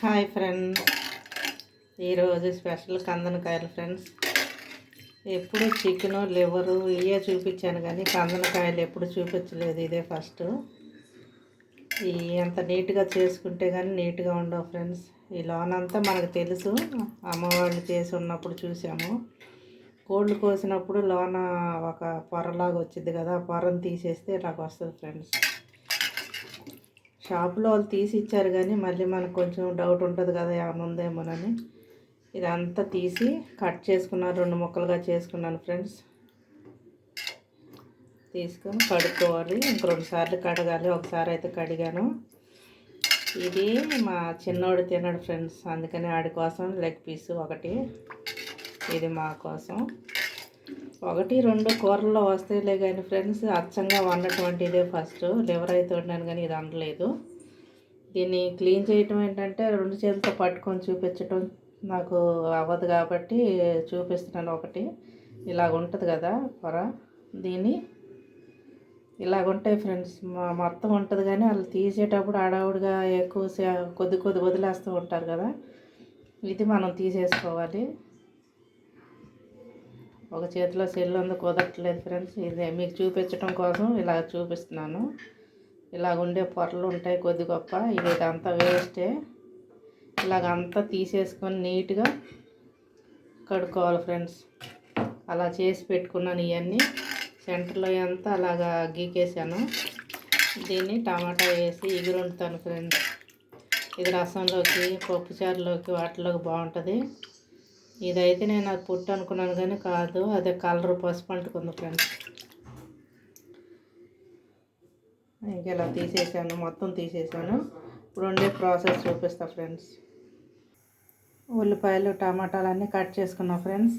Hi friends. ఈరోజు special కందనకాయలు friends. ఎప్పుడు చికెను లివరు ఇవే చూపించాను కానీ కందనకాయలు ఎప్పుడు చూపించలేదు ఇదే ఫస్ట్. ఈ ఎంత నీట్గా చేసుకుంటే కానీ నీట్గా ఉండవు ఫ్రెండ్స్. ఈ లోనంతా మనకు తెలుసు. అమ్మవాళ్ళు చేసి ఉన్నప్పుడు చూసాము. కోళ్ళు కోసినప్పుడు లోన ఒక పొరలాగా వచ్చింది కదా ఆ పొరను తీసేస్తే ఇలాగ వస్తుంది ఫ్రెండ్స్. షాపులో వాళ్ళు తీసి ఇచ్చారు కానీ మళ్ళీ మనకు కొంచెం డౌట్ ఉంటుంది కదా ఏమైనా ఉందేమోనని ఇదంతా తీసి కట్ చేసుకున్నాను రెండు ముక్కలుగా చేసుకున్నాను ఫ్రెండ్స్. తీసుకొని కడుక్కోవాలి ఇంక రెండు సార్లు కడగాలి. ఒకసారి అయితే కడిగాను. ఇది మా చిన్నోడు తిన్నాడు ఫ్రెండ్స్ అందుకని ఆడి కోసం లెగ్ పీసు ఒకటి. ఇది మా కోసం. ఒకటి రెండు కూరల్లో వస్తాయిలే కానీ ఫ్రెండ్స్ అచ్చంగా వండటం ఇదే ఫస్ట్. లివర్ అయితే వండాను కానీ ఇది అనలేదు దీన్ని క్లీన్ చేయటం ఏంటంటే రెండు చేతులతో పట్టుకొని చూపించటం నాకు అవ్వదు కాబట్టి చూపిస్తున్నాను ఒకటి. ఇలాగ ఉంటుంది కదా పొర దీన్ని ఇలాగ ఉంటాయి ఫ్రెండ్స్. మొత్తం ఉంటుంది కానీ వాళ్ళు తీసేటప్పుడు ఆడావుడిగా ఎక్కువ కొద్ది కొద్ది వదిలేస్తూ ఉంటారు కదా. ఇది మనం తీసేసుకోవాలి. ఒక చేతిలో సెల్ ఉంది కుదరట్లేదు ఫ్రెండ్స్ ఇది మీకు చూపించడం కోసం ఇలా చూపిస్తున్నాను. ఇలాగ ఉండే పొరలు ఉంటాయి కొద్ది గొప్ప. ఇది అంతా వేస్టే ఇలాగంతా తీసేసుకొని నీట్గా కడుక్కోవాలి ఫ్రెండ్స్ అలా చేసి పెట్టుకున్నాను ఇవన్నీ సెంటర్లో అంతా అలాగా గీకేసాను దీన్ని టమాటా వేసి ఎగురుంటాను ఫ్రెండ్స్ ఇది రసంలోకి పప్పుచారులోకి వాటిలోకి బాగుంటుంది. ఇదైతే నేను అది పుట్టు అనుకున్నాను కానీ కాదు అదే కలర్ పసుపు అంటుకుంది ఫ్రెండ్స్. ఇంక ఇలా తీసేసాను మొత్తం తీసేసాను. ఇప్పుడు ఉండే ప్రాసెస్ చూపిస్తా ఫ్రెండ్స్. ఉల్లిపాయలు టమాటాలు అన్నీ కట్ చేసుకున్నా ఫ్రెండ్స్.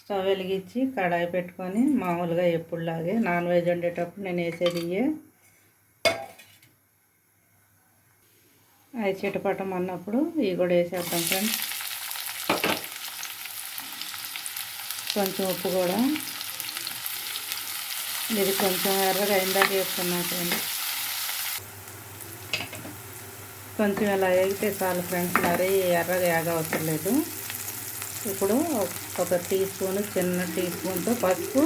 స్టవ్ వెలిగించి కడాయి పెట్టుకొని మామూలుగా ఎప్పుడులాగే నాన్ వెజ్ వండేటప్పుడు నేను వేసేది ఇవే. అవి చిటపటం అన్నప్పుడు ఇవి కూడా వేసేద్దాం ఫ్రెండ్స్. కొంచెం ఉప్పు కూడా. ఇది కొంచెం ఎర్రగా ఇందాక వేసుకున్నాకండి కొంచెం ఇలా వేగితే చాలు ఫ్రెండ్స్ మరి ఎర్రగా ఏగ అవసరం లేదు. ఇప్పుడు ఒక టీ స్పూన్ చిన్న టీ స్పూన్తో పసుపు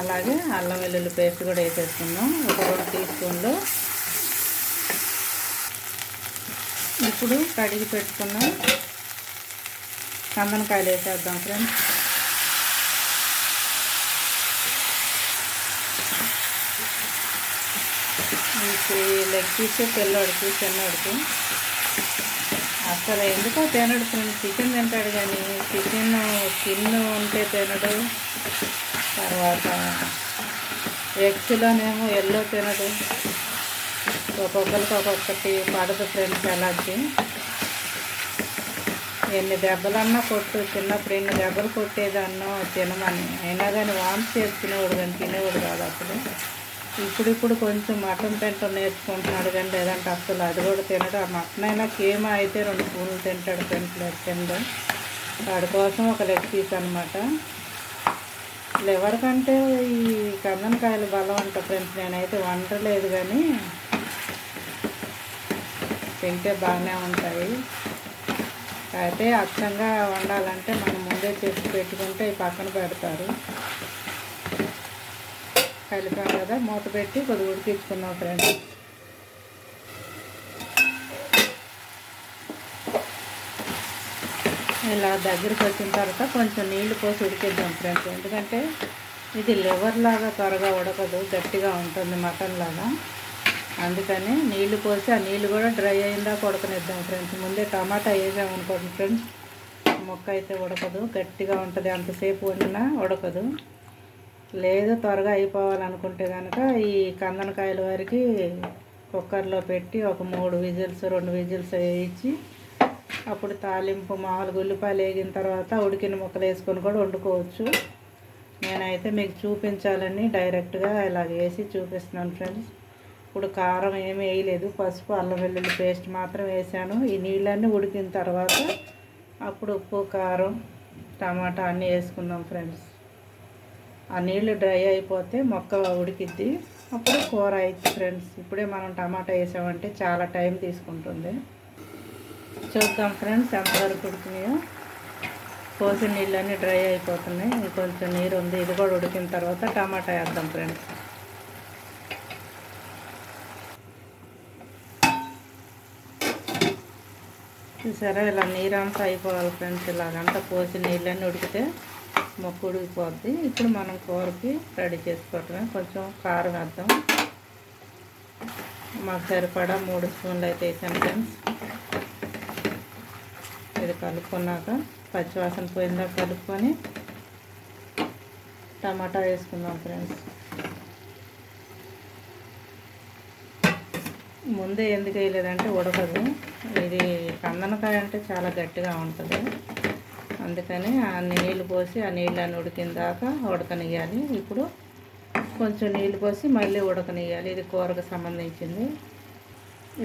అలాగే అల్లం వెల్లుల్లి పేస్ట్ కూడా వేసేసుకుందాం. ఒక రెండు టీ స్పూన్లు. ఇప్పుడు కడిగి పెట్టుకున్నాం కందనకాయలు వేసేద్దాం ఫ్రెండ్స్. లెగ్ పీసే పిల్లోడికి చిన్నోడికి అసలు ఎందుకో తినడు చికెన్ తింటాడు కానీ చికెన్ స్కిన్ ఉంటే తినడు. తర్వాత ఎగ్స్లోనేమో ఎల్లో తినడు. ఒక్కొక్కరికి ఒక్కొక్కటి పడదు ఫ్రెండ్స్ ఎలాంటి ఎన్ని దెబ్బలన్నా కొట్టు. చిన్నప్పుడు ఎన్ని దెబ్బలు కొట్టేదన్నో తినమని. అయినా కానీ వామ్స్ చేసుకునేవాడు తినేవాడు కానీ తినేవాడు కాదు అప్పుడు ఇప్పుడిప్పుడు కొంచెం మటన్ తింటాం నేర్చుకుంటున్నాడు కానీ లేదంటే అసలు అది కూడా తినడు. ఆ మటన్ అయినా కేమా అయితే రెండు స్పూన్లు తింటాడు తింటలేదు కింద. వాడి కోసం ఒక లెగ్ పీస్ అనమాట లివర్ కంటే ఈ కందనకాయలు బలం అంట ఫ్రెండ్స్. నేనైతే వండలేదు కానీ తింటే బాగానే ఉంటాయి. అయితే అచ్చంగా వండాలంటే మనం ముందే చేసి పెట్టుకుంటే పక్కన పెడతారు. కలిపాం కదా మూత పెట్టి కొద్దిగా ఉడికించుకున్నాం ఫ్రెండ్స్. ఇలా దగ్గరికి వచ్చిన తర్వాత కొంచెం నీళ్ళు పోసి ఉడికిద్దాం ఫ్రెండ్స్. ఎందుకంటే ఇది లివర్ లాగా త్వరగా ఉడకదు గట్టిగా ఉంటుంది మటన్ లాగా. అందుకని నీళ్ళు పోసి ఆ నీళ్ళు కూడా డ్రై అయిందా కొడకనిద్దాం ఫ్రెండ్స్. ముందే టమాటా వేసామనుకోండి ఫ్రెండ్స్. మొక్క అయితే ఉడకదు గట్టిగా ఉంటుంది అంతసేపు వండినా ఉడకదు. లేదు త్వరగా అయిపోవాలనుకుంటే కనుక ఈ కందనకాయల వరకు కుక్కర్లో పెట్టి ఒక మూడు విజిల్స్ రెండు విజిల్స్ వేయించి అప్పుడు తాలింపు మామూలుగా ఉల్లిపాయలు వేగిన తర్వాత ఉడికిన ముక్కలు వేసుకొని కూడా వండుకోవచ్చు. నేనైతే మీకు చూపించాలని డైరెక్ట్గా ఇలా వేసి చూపిస్తున్నాను ఫ్రెండ్స్. ఇప్పుడు కారం ఏమి వేయలేదు. పసుపు అల్లం వెల్లుల్లి పేస్ట్ మాత్రం వేసాను. ఈ నీళ్ళన్నీ ఉడికిన తర్వాత అప్పుడు ఉప్పు కారం టమాటా అన్నీ వేసుకుందాం ఫ్రెండ్స్. ఆ నీళ్ళు డ్రై అయిపోతే మొక్క ఉడికిద్ది. అప్పుడు కూర అయితే ఫ్రెండ్స్. ఇప్పుడే మనం టమాటా వేసామంటే చాలా టైం తీసుకుంటుంది. చూద్దాం ఫ్రెండ్స్ ఎంతవరకు ఉడికినాయో. పోసిన నీళ్ళన్నీ డ్రై అయిపోతున్నాయి. కొంచెం నీరు ఉంది. ఇది కూడా ఉడికిన తర్వాత టమాటా వేద్దాం ఫ్రెండ్స్. చూసారా? ఇలా నీరంతా అయిపోవాలి ఫ్రెండ్స్. ఇలాగంతా పోసి నీళ్ళని ఉడికితే మొక్క ఉడికిపోద్ది. ఇప్పుడు మనం కూరకి రెడీ చేసుకోవటమే. కొంచెం కారం వేద్దాం. మాకు సరిపడా మూడు స్పూన్లు అయితే వేసాను ఫ్రెండ్స్. ఇది కలుపుకున్నాక పచ్చివాసన పోయిందా కలుపుకొని టమాటా వేసుకుందాం ఫ్రెండ్స్. ముందే ఎందుకు వేయలేదంటే ఉడకదు. ఇది కందనకాయ అంటే చాలా గట్టిగా ఉంటుంది. అందుకని ఆ నీళ్ళు పోసి ఆ నీళ్ళని ఉడికిన దాకా ఉడకనియాలి ఇప్పుడు కొంచెం నీళ్ళు పోసి మళ్ళీ ఉడకనియాలి ఇది కూరకు సంబంధించింది.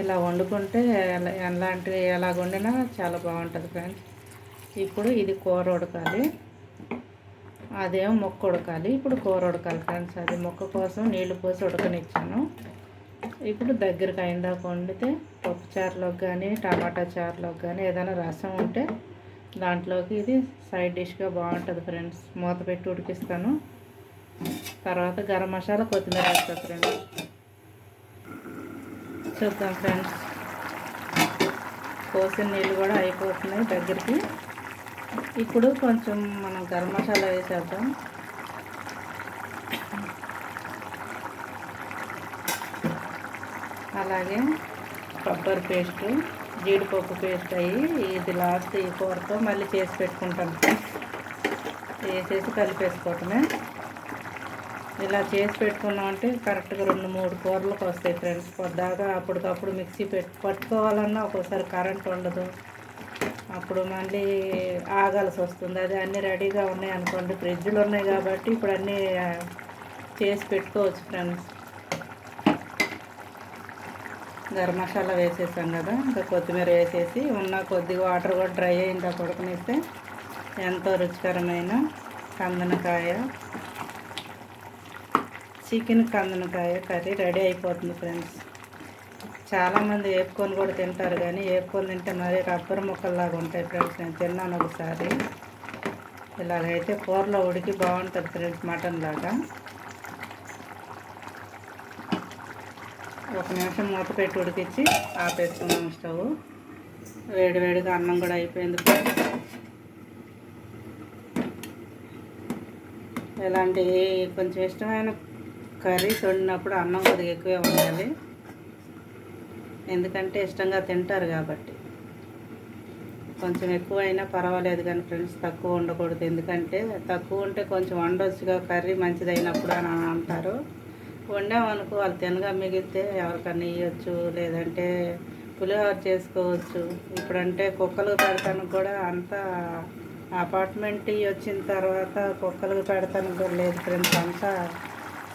ఇలా వండుకుంటే ఎలా ఎలాంటివి ఎలా వండినా చాలా బాగుంటుంది ఫ్రెండ్స్ ఇప్పుడు ఇది కూర ఉడకాలి. అదేమో మొక్క ఉడకాలి. ఇప్పుడు కూర ఉడకాలి ఫ్రెండ్స్ అది మొక్క కోసం నీళ్ళు పోసి ఉడకనిచ్చాను. ఇప్పుడు దగ్గరకు అయిందాక వండితే పప్పు చారులోకి కానీ టమాటా చారులోకి కానీ ఏదైనా రసం ఉంటే దాంట్లోకి ఇది సైడ్ డిష్గా బాగుంటుంది ఫ్రెండ్స్. మూత పెట్టి ఉడికిస్తాను. తర్వాత గరం మసాలా కొత్తిమీర వేస్తాను ఫ్రెండ్స్. చూద్దాం ఫ్రెండ్స్. కోసిన నీళ్ళు కూడా అయిపోతున్నాయి దగ్గరికి. ఇప్పుడు కొంచెం మనం గరం మసాలా వేసేద్దాం. అలాగే కొబ్బరి పేస్టు జీడిపప్పు పేస్ట్ అయ్యి ఇది లాస్ట్ ఈ కూరతో మళ్ళీ చేసి పెట్టుకుంటాను. వేసేసి కలిపేసుకోవటమే. ఇలా చేసి పెట్టుకున్నామంటే కరెక్ట్గా రెండు మూడు కూరలకు వస్తాయి ఫ్రెండ్స్. పొద్దాకా అప్పటికప్పుడు మిక్సీ పెట్టి పట్టుకోవాలన్నా ఒక్కోసారి కరెంట్ ఉండదు. అప్పుడు మళ్ళీ ఆగాల్సి వస్తుంది. అది అన్నీ రెడీగా ఉన్నాయి అనుకోండి. ఫ్రిడ్జ్లు ఉన్నాయి కాబట్టి ఇప్పుడు అన్నీ చేసి పెట్టుకోవచ్చు ఫ్రెండ్స్. గరం మసాలా వేసేసాం కదా ఇంకా కొత్తిమీర వేసేసి ఉన్న కొద్దిగా వాటర్ కూడా డ్రై అయిందా కొడుకునిస్తే ఎంతో రుచికరమైన కందనకాయ చికెన్ కందనకాయ కర్రీ రెడీ అయిపోతుంది ఫ్రెండ్స్. చాలామంది వేపుకొని కూడా తింటారు కానీ వేపుకొని తింటే మరి రబ్బర్ ముక్కల్లాగా ఉంటాయి ఫ్రెండ్స్. నేను తిన్నాను ఒకసారి. ఇలాగైతే కూరలో ఉడికి బాగుంటుంది ఫ్రెండ్స్ మటన్ లాగా. ఒక నిమిషం మూత పెట్టి ఉడికించి ఆపేసుకున్నాం స్టవ్. వేడివేడిగా అన్నం కూడా అయిపోయింది ఇలాంటి కొంచెం ఇష్టమైన కర్రీస్ వండినప్పుడు అన్నం కొద్దిగా ఎక్కువే ఉండాలి ఎందుకంటే ఇష్టంగా తింటారు కాబట్టి. కొంచెం ఎక్కువ అయినా పర్వాలేదు కానీ ఫ్రెండ్స్ తక్కువ ఉండకూడదు ఎందుకంటే తక్కువ ఉంటే కొంచెం వండొచ్చుగా కర్రీ మంచిదైనప్పుడు అని అంటారు. వండామనుకో వాళ్ళు తినగా మిగిలితే ఎవరికన్నా ఇవ్వచ్చు లేదంటే పులిహోర చేసుకోవచ్చు. ఇప్పుడంటే కుక్కలు పెడతాను కూడా అంతా అపార్ట్మెంట్ వచ్చిన తర్వాత కుక్కలకు పెడతాను కూడా లేదు ఫ్రెండ్స్. అంతా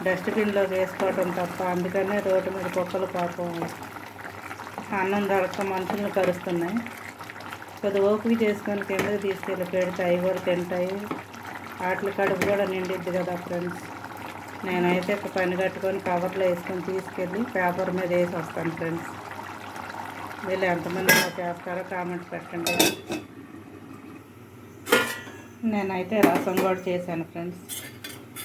డస్ట్బిన్లోకి వేసుకోవటం తప్ప అందుకనే రోడ్డు మీద కుక్కలు పాపం అన్నం దొరక మనుషులను కరుస్తున్నాయి. కొద్ది ఓపిక చేసుకొని కిందకి తీసుకెళ్ళి పెడితే అవి కూడా తింటాయి. వాటి కడుపు కూడా నిండిద్ది కదా ఫ్రెండ్స్. నేనైతే ఒక పని కట్టుకొని కవర్లో వేసుకొని తీసుకెళ్ళి పేపర్ మీద వేసి వస్తాను ఫ్రెండ్స్. వీళ్ళు ఎంతమంది నాకు చేస్తారో కామెంట్ పెట్టండి. నేనైతే రసం కూడా చేశాను ఫ్రెండ్స్.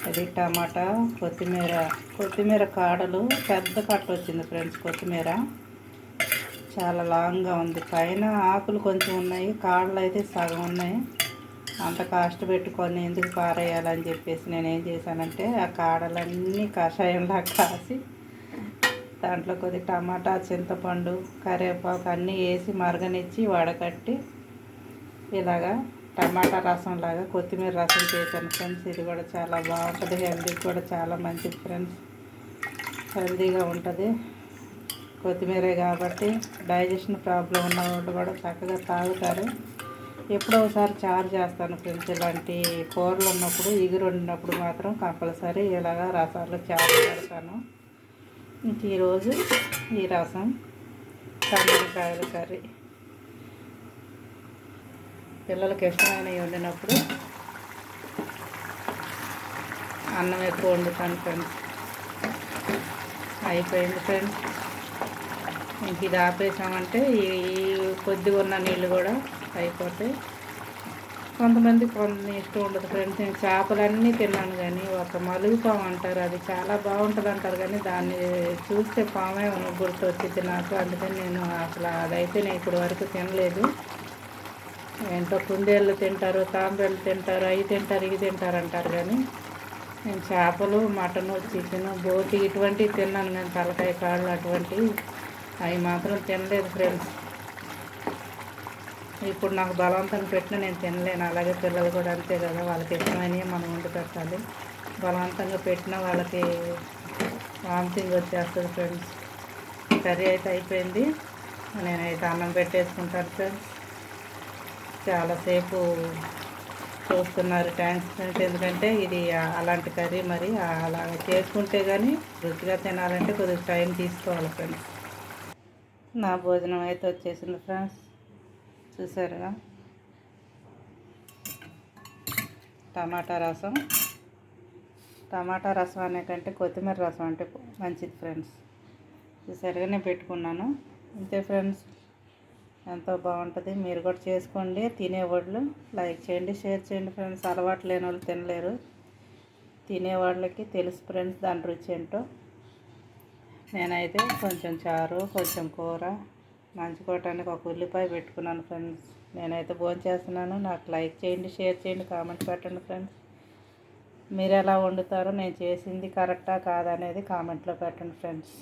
అది టమాటా కొత్తిమీర కొత్తిమీర కాడలు పెద్ద కట్ట వచ్చింది ఫ్రెండ్స్ కొత్తిమీర. చాలా లాంగ్గా ఉంది. పైన ఆకులు కొంచెం ఉన్నాయి కాడలు అయితే సగం ఉన్నాయి. అంత కాస్ట్ పెట్టుకొని ఎందుకు పారేయాలని చెప్పేసి నేను ఏం చేశానంటే ఆ కాడలన్నీ కషాయంలా కాసి దాంట్లో కొద్ది టమాటా చింతపండు కరివేపాకు అన్నీ వేసి మరగనిచ్చి వడకట్టి ఇలాగా టమాటా రసం లాగా కొత్తిమీర రసం చేశాను ఫ్రెండ్స్. ఇది కూడా చాలా బాగుంటుంది హెల్దీకి కూడా చాలా మంచిది ఫ్రెండ్స్. హెల్దీగా ఉంటుంది. కొత్తిమీరే కాబట్టి డైజెషన్ ప్రాబ్లం ఉన్న వాళ్ళు కూడా చక్కగా తాగుతారు. ఎప్పుడో ఒకసారి చారు చేస్తాను ఫ్రెండ్స్ ఇలాంటి కూరలు ఉన్నప్పుడు ఇగురు వండినప్పుడు మాత్రం కంపల్సరీ ఇలాగా రసాలు చారు పెడతాను. ఇంక ఈరోజు ఈ రసం టమాటకాయల కర్రీ. పిల్లలకి ఇష్టమైనవి వండినప్పుడు అన్నం ఎక్కువ వండుతాను ఫ్రెండ్స్. అయిపోయింది ఫ్రెండ్స్. ఇంక ఇది ఆపేసామంటే ఈ కొద్దిగా ఉన్న నీళ్ళు కూడా అయిపోతాయి కొంతమంది కొన్ని ఇష్టం ఉండదు ఫ్రెండ్స్. నేను చేపలన్నీ తిన్నాను కానీ ఒక మలుగు పాము అంటారు. అది చాలా బాగుంటుంది అంటారు కానీ దాన్ని చూస్తే పామే గుర్తు వచ్చింది నాకు. అందుకని నేను అసలు అదైతే నేను ఇప్పుడు వరకు తినలేదు. ఎంతో కుందేళ్ళు తింటారు తాంబేళ్ళు తింటారు అవి తింటారు ఇవి తింటారు అంటారు కానీ నేను చేపలు మటను చికెను బోటి ఇటువంటివి తిన్నాను. నేను తలకాయ కాళ్ళు అటువంటివి అవి మాత్రం తినలేదు ఫ్రెండ్స్. ఇప్పుడు నాకు బలవంతంగా పెట్టిన నేను తినలేను. అలాగే పిల్లలు కూడా అంతే కదా వాళ్ళకి ఇష్టమైనవి మనం వండి పెట్టాలి. బలవంతంగా పెట్టిన వాళ్ళకి వామిటింగ్ వచ్చేస్తుంది ఫ్రెండ్స్. కర్రీ అయితే అయిపోయింది. నేనైతే అన్నం పెట్టేసుకుంటాను ఫ్రెండ్స్. చాలాసేపు చూస్తున్నారు థ్యాంక్స్ ఫ్రెండ్స్ ఎందుకంటే ఇది అలాంటి కర్రీ మరి అలా చేసుకుంటే కానీ రుచిగా తినాలంటే కొద్దిగా టైం తీసుకోవాలి ఫ్రెండ్స్. నా భోజనం అయితే వచ్చేసింది ఫ్రెండ్స్. చూసారా? టమాటా రసం. టమాటా రసం అనే కంటే కొత్తిమీర రసం అంటే మంచిది ఫ్రెండ్స్ చూసారుగా నేను పెట్టుకున్నాను. అంతే ఫ్రెండ్స్ ఎంతో బాగుంటుంది. మీరు కూడా చేసుకోండి తినేవాళ్ళు లైక్ చేయండి షేర్ చేయండి ఫ్రెండ్స్ అలవాటు లేని వాళ్ళు తినలేరు. తినేవాళ్ళకి తెలుసు ఫ్రెండ్స్ దాని రుచి ఏంటో. నేనైతే కొంచెం చారు కొంచెం కూర నంచుకోవటానికి ఒక ఉల్లిపాయ పెట్టుకున్నాను ఫ్రెండ్స్. నేనైతే భోజనం చేస్తున్నాను. నాకు లైక్ చేయండి షేర్ చేయండి కామెంట్ పెట్టండి ఫ్రెండ్స్. మీరు ఎలా వండుతారో నేను చేసింది కరెక్టా కాదనేది కామెంట్లో పెట్టండి ఫ్రెండ్స్.